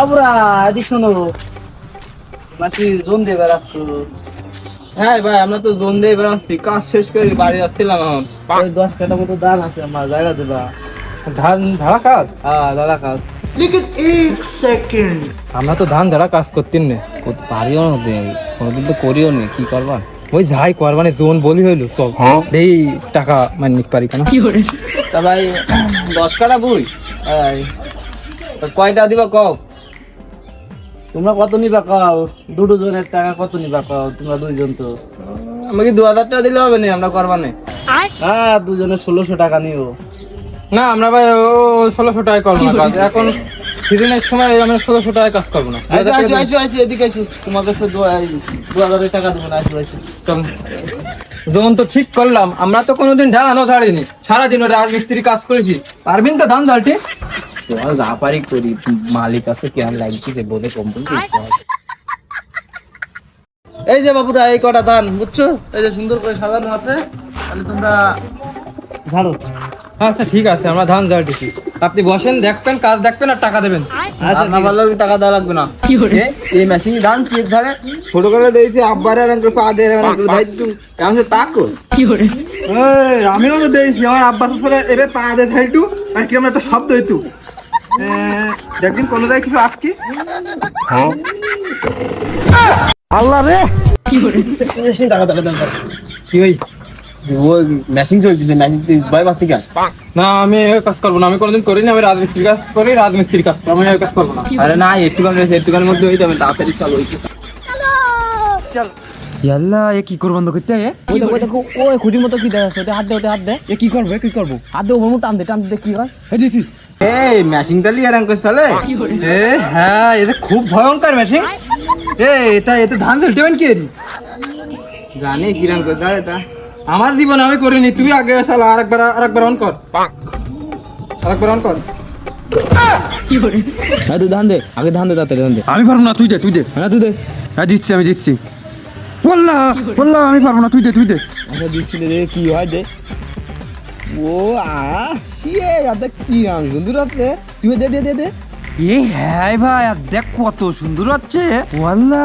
আবরা এদিক শোনো। নাকি জোন দিয়ে বেড়াচ্ছ। হ্যাঁ ভাই আমরা তো জোন দিয়ে বেরোচ্ছি কাজ শেষ করে বাড়ি যাচ্ছিলাম এখন। ওই দশ কাটা মতো দান আছে আমার জায়গা দেবা ধান ধারা কাজ? হ্যাঁ দাদা কাজ। আমরা তো ধান ধারা কাজ করতেন না। পারিও না কোনোদিন তো করিও নি কি করবা? ওই যাই করবানে জোন বলি হইল সব এই টাকা মানে নিতে পারি কেন? কি করে? তা ভাই দশ কাটা বই? কয়টা দিবা কও? তোমরা কত নিবা কাও? দুটো জনের টাকা কত নিবা কাও? তোমরা দুইজন তো। আমাকে দু হাজার টাকা দিলে হবে না আমরা করবা না। হ্যাঁ দুজনে ষোলোশো টাকা নিও। না আমরা ভাই ও ষোলোশো টাকায় করব না এখন সিজনের সময় আমরা ষোলোশো টাকায় কাজ করব না। আইসো আইসো আইসো আইসো এদিকে আইসো তোমাকে সে দু হাজারের টাকা দেবো না আইসো চল। যেমন তো ঠিক করলাম আমরা তো কোনোদিন ঢালানো ছাড়িনি। সারাদিন ওটা রাজমিস্ত্রি কাজ করেছি। পারবিন তো ধান ধালটি যা পারি করি। মালিক আছে কি আর লাগছি যে বলে কোম্পানি এই যে বাবুরা এই কটা ধান বুঝছ? এই যে সুন্দর করে সাজানো আছে। তাহলে তোমরা ঝাড়ো। আচ্ছা ঠিক আছে আমরা ধান ঝাড়তেছি আপনি বসেন দেখবেন কাজ দেখবেন আর টাকা দেবেন। আচ্ছা, না পারলে টাকা দেওয়া লাগবে না। এ- এই মেশিন ধান চেক ধরে ছোট করে দিয়েছি আব্বার আর আঙ্কেল পা দিয়ে এমন সে তাক কর? এই, আমিও তো দিয়েছি আমার আব্বা শ্বশুরে এবে পা দিয়ে থাইটু আর কিরম একটা শব্দ হইতু। দেখদিন কোনো জায়গায় কিছু আসকি আল্লাহ রে। মেশিন টাকা টাকা দাও কি ভাই ওই চলছে কেন? না আমি কাজ করব না। আমি কোনোদিন করিনি আমি রাজমিস্ত্রি কাজ করি রাজমিস্ত্রি কাজ করব আমি কাজ করব না। আরে না একটুখানি রয়েছে একটুখানির মধ্যে হয়ে যাবে তাড়াতাড়ি চল। ওই ইয়াল্লা এ কি করব বন্ধ করতে এ? ওই দেখো দেখো ওই খুঁটির মতো কি দেখা যাচ্ছে ওটা হাত দে ওটা হাত দে। এ কি করব কি করব? হাত দে ওভার টান দে টান দে কি হয়? এ দিছি। এই মেশিন তালি আর আঙ্কুশ চলে এ হ্যাঁ এটা খুব ভয়ঙ্কর মেশিন এ এটা এতে ধান ফেলতেবেন কি এর? জানি কিরম করে দাঁড়ে তা আমার জীবনে আমি করিনি তুই আগে সালা আরেকবার আরেকবার অন কর। আরেকবার অন কর। হ্যাঁ তুই ধান দে আগে ধান দে তাড়াতাড়ি ধান দে। আমি পারব না তুই দে তুই দে। হ্যাঁ তুই দে। হ্যাঁ দিচ্ছি আমি দিচ্ছি। বললা বললা আমি পারব না তুই দে তুই দে। আচ্ছা দিচ্ছিলে দে কি হয় দে। ও আ শিয়ে যাতে কি রাম সুন্দর আছে। তুই দে দে দে দে। এ হ্যাঁ ভাই আর দেখ কত সুন্দর হচ্ছে ওয়াল্লা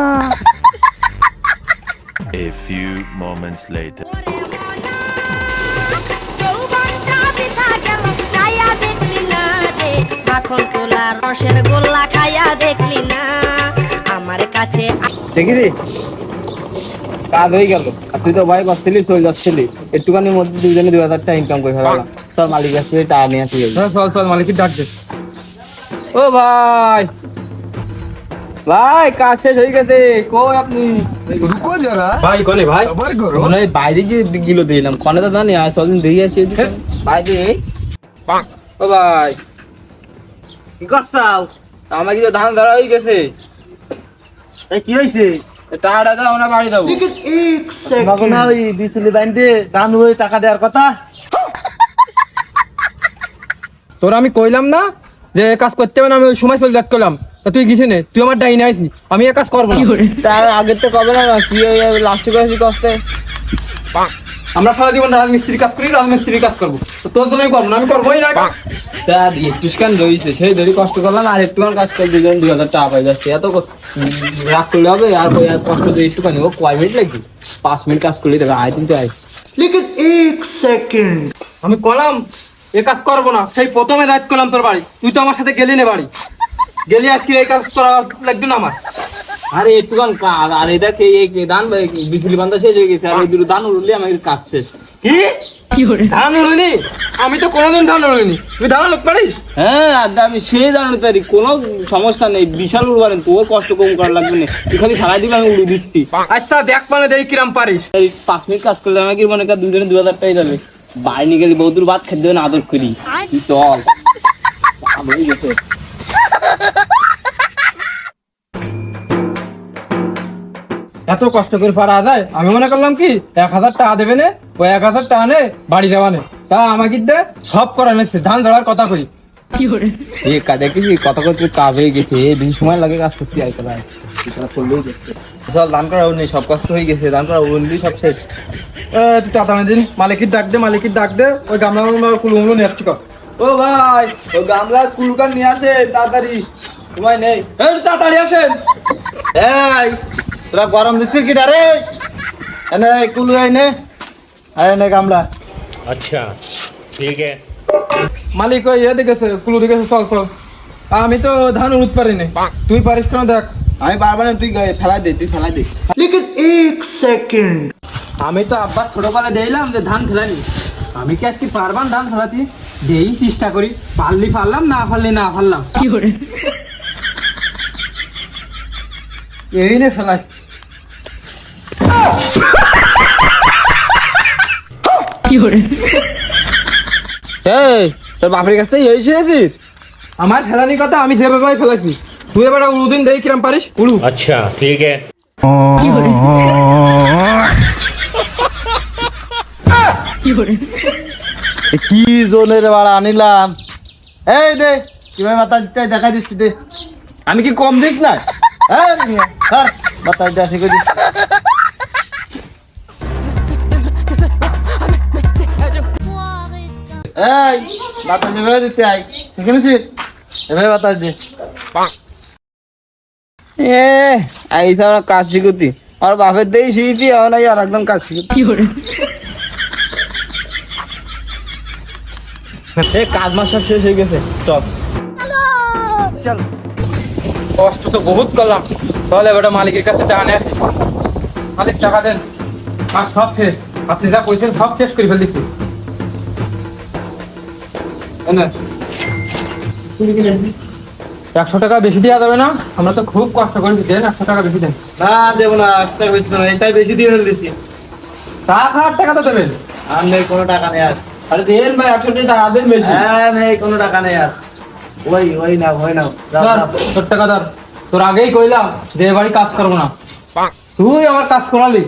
A few moments later. মাখন তোলা রসের গোল্লা খাইয়া দেখলি না। আমার কাছে দেখিলি কাজ হয়ে গেল। তুই তো ভয় করছিলি চলে যাচ্ছিলি। একটুখানি মধ্যে দুজনে দুই হাজার টাকা ইনকাম করে মালিক আসলে টাকা নিয়ে আসি। ও ভাই! ভাই কাজ শেষ হয়ে গেছে। কই আপনি? রুকো যারা। ভাই ভাই? সবার করো বাইরে গিয়ে গিলো দিলাম কোনে তো জানি আর সবদিন দেখি আসি বাইরে ও ভাই! কি করছাও? আমার কি ধান ধরা হয়ে গেছে। কি হয়েছে? টাকাটা দাও আমরা বাড়ি যাব। তোমাকে না ওই বিচুলি বাইন্দে ধান হয়ে টাকা দেওয়ার কথা। তোর আমি কইলাম না যে কাজ করতে হবে না আমি ওই সময় চলে যাক করলাম। তা তুই গেছি নে তুই আমার ডাইনে আইসি আমি এক কাজ করব না। তার আগের তো কবে না কি লাস্টে করেছি কষ্টে। আমরা সারা জীবন রাজমিস্ত্রি কাজ করি রাজমিস্ত্রি কাজ করব। তো তোর জন্য করব না আমি করবোই না। তা একটুখান রয়েছে সেই ধরে কষ্ট করলাম আর একটুখান কাজ করে দুজন দুই হাজার টাকা পাই যাচ্ছে। এত রাগ করলে হবে আর কষ্ট দিয়ে একটুখানি ও কয় মিনিট লাগবে? পাঁচ মিনিট কাজ করলে দেবে আয় কিন্তু আয়। আমি কলাম এ কাজ করব না সেই প্রথমে দায়িত্ব করলাম তোর বাড়ি। তুই তো আমার সাথে গেলি না বাড়ি। গেলি আজকে এই কাজ করা লাগবে না আমার। আরে একটুখান কাজ আর এটা কে এই দান বিজুলি বান্ধা শেষ হয়ে গেছে আর এই দুটো দান উঠলে আমাদের কাজ শেষ। কি? ধান উড়ুনি আমি তো কোনোদিন ধান উড়ুনি তুই ধান লোক পারিস? হ্যাঁ আর আমি সে জানো তারি কোনো সমস্যা নেই বিশাল উড়বারেন তোর কষ্ট কম করা লাগবে না। তুই খালি সারাই দিবি আমি উড়ে দিচ্ছি। আচ্ছা দেখ মানে দেখ কিরাম পারিস। এই পাঁচ মিনিট কাজ করলে আমাকে মনে কর দুজনে দু হাজার টাকা যাবে। বাইরে গেলে বহুদূর ভাত খেতে দেবেন আদর করি। চল। এত কষ্ট করে পারা যায় আমি মনে করলাম কি এক হাজার টাকা দেবে নে ওই এক হাজার টাকা নে বাড়ি দেওয়া নে। তা আমাকে দে সব করা নেছে ধান ধরার কথা কই। এই কাজ দেখেছি কত কত কাজ হয়ে গেছে এই দিন সময় লাগে কাজ করতে আইতে দেখতে চল দান করা নেই সব কষ্ট হয়ে গেছে দান করা উড়লি সব শেষ। তুই চাতানে দিন মালিকের ডাক দে মালিকের ডাক দে ওই গামলা কুলুমুলো নিয়ে আসছি কর। ও ভাই ও গামলা কুলুকান নিয়ে আসে তাড়াতাড়ি। সময় নেই। তাড়াতাড়ি আসেন। এই তোরা গরম দিছিস কি ডারে এনে কুলু এনে। এনে গামলা। আচ্ছা ঠিক আছে। মালিক ওই এদিকে গেছে কুলু দিকে চল চল। আমি তো ধান উড়ুত পারি না তুই পারিস কেন দেখ। আমি বারবার না তুই ফেলা দে তুই ফেলা দে। লেকিন এক সেকেন্ড। আমি তো আব্বা ছোটবেলা দেখলাম যে ধান ফেলানি আমি কি আজকে পারবান ধান ফেলাতি? দেই চেষ্টা করি। পারলি পারলাম না পারলি না পারলাম। কি করে? এই নে ফেলাই। তোর বাপের কাছে এই আমার ফেলানির কথা আমি তুই এবার দেখি কিরম পারিস উড়ু। আচ্ছা ঠিক আছে। কি জোনের বাড়া আনিলাম। এই দে কীভাবে মাথা জিতাই দেখা দিচ্ছি দে। আমি কি কম দিক না হ্যাঁ মাথা দিচ্ছি? এই বাতাস এভাবে দিতে আই ঠিক এভাবে বাতাস দে। এ আইসা আমরা কাজ শিখতি। আর বাপের দেই শিখেছি এখন আই আর একদম কাজ শিখতি এ কাজ মাস সব শেষ হয়ে গেছে। চল। চল। কষ্ট তো বহুত করলাম। তাহলে এবার মালিকের কাছে টাকা নেয় মালিক টাকা দেন। আর সব শেষ। আপনি যা কইছেন সব শেষ করে ফেলতেছি। একশো টাকা বেশি দেওয়া যাবে না? আমরা তো খুব কষ্ট করেছি দেন একশো টাকা বেশি দেন। না দেবো না একশো বেশি না এটাই বেশি দিয়ে ফেলে দিচ্ছি টাকা হাজার টাকা তো দেবেন। আর নেই কোনো টাকা নেই আর। আরে দেন ভাই একশো টাকা দেন বেশি। হ্যাঁ নেই কোনো টাকা নেই আর। ওই ওই না ওই না তোর টাকা ধর। তোর আগেই কইলাম যে এবারে কাজ করব না। তুই আমার কাজ করালি।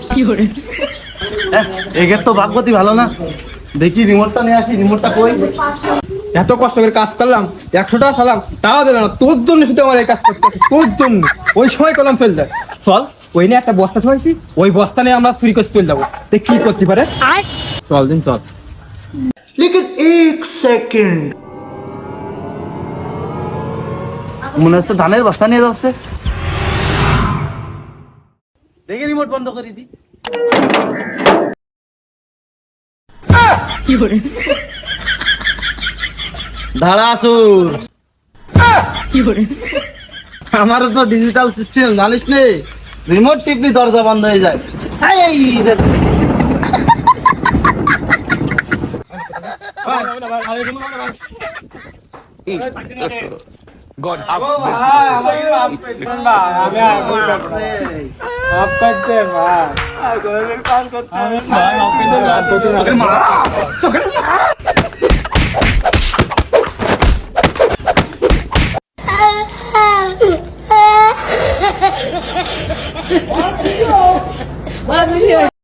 এহ, একের তো ভাগ্যতি ভালো না। দেখি রিমোটটা নিয়ে আসি রিমোটটা কই? এত কষ্ট করে কাজ করলাম একশো টাকা সালাম তাও দিল না। তোর জন্য শুধু আমার এই কাজ করতে তোর জন্য। ওই সময় করলাম চল যায় চল ওই নিয়ে একটা বস্তা ছড়াইছি ওই বস্তা নিয়ে আমরা চুরি করে চলে যাব। তো কি করতে পারে? চল দিন চল। মনে হচ্ছে ধানের বস্তা নিয়ে যাচ্ছে। দেখি রিমোট বন্ধ করে দি। ধারা ধারাসুর আমারও তো ডিজিটাল সিস্টেম জানিস নে রিমোট টিপলি দরজা বন্ধ হয়ে যায় গড তোকে まずいよ